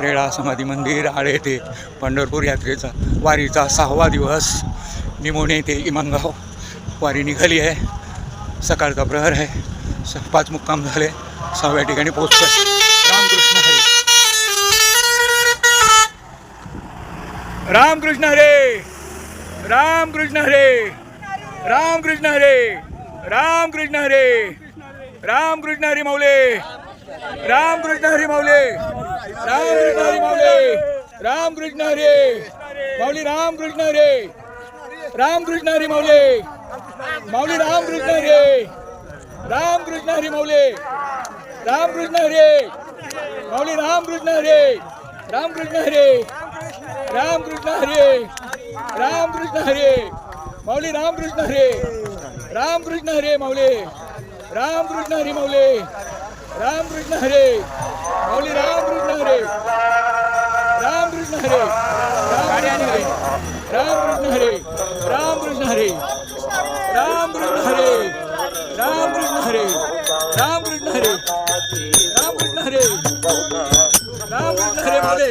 रेळा समाधी मंदिर आळे येथे पंढरपूर यात्रेचा वारीचा सहावा दिवस. निमोणे येथे इमानगाव. वारी निघाली आहे. सकाळचा प्रहर आहे. स पाच मुक्काम झाले. सहाव्या ठिकाणी पोहोचतोय. रामकृष्ण हरे. रामकृष्ण हरे. रामकृष्ण हरे. रामकृष्ण हरे. रामकृष्ण हरे. रामकृष्ण हरे माऊले. रामकृष्ण हरी माऊले. रामकृष्ण हरी माऊले. रामकृष्ण हरे. माऊली रामकृष्ण हरे. रामकृष्ण हरी माऊली. माऊली रामकृष्ण हरे. रामकृष्ण हरी माऊले. रामकृष्ण हरे. माऊली रामकृष्ण हरे. रामकृष्ण हरे. रामकृष्ण हरे. रामकृष्ण हरे. माऊली रामकृष्ण हरे. रामकृष्ण हरे माऊले. रामकृष्ण हरी माऊली. रामकृष्ण हरे माऊली रामकृष्ण हरे रामकृष्ण हरे रामकृष्ण हरे रामकृष्ण हरे रामकृष्ण हरे रामकृष्ण हरे रामकृष्ण हरे रामकृष्ण हरे रामकृष्ण हरे माऊले रामकृष्ण हरे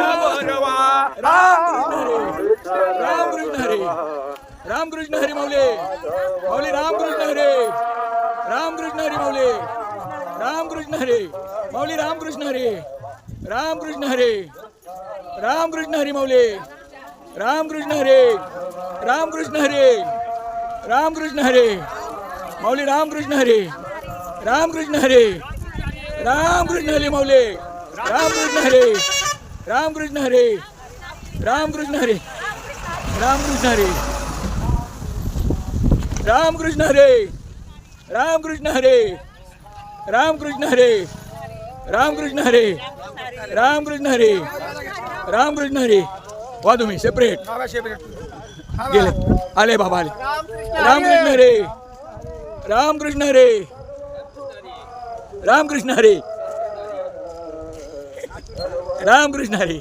रामकृष्ण हरी माऊले माऊली रामकृष्ण हरे रामकृष्ण हरी माऊले रामकृष्ण हरे माऊली रामकृष्ण हरे रामकृष्ण हरे रामकृष्ण हरी माऊले रामकृष्ण हरे रामकृष्ण हरे रामकृष्ण हरे माऊली रामकृष्ण हरे रामकृष्ण हरे रामकृष्ण हरे माऊले रामकृष्ण हरे रामकृष्ण हरे रामकृष्ण हरे रामकृष्ण हरे रामकृष्ण हरे रामकृष्ण हरे रामकृष्ण हरे रामकृष्ण हरे रामकृष्ण हरे रामकृष्ण हरे वा तुम्ही सेपरेट गेले आले बाबा आले रामकृष्ण हरे रामकृष्ण हरे रामकृष्ण हरे रामकृष्ण हरे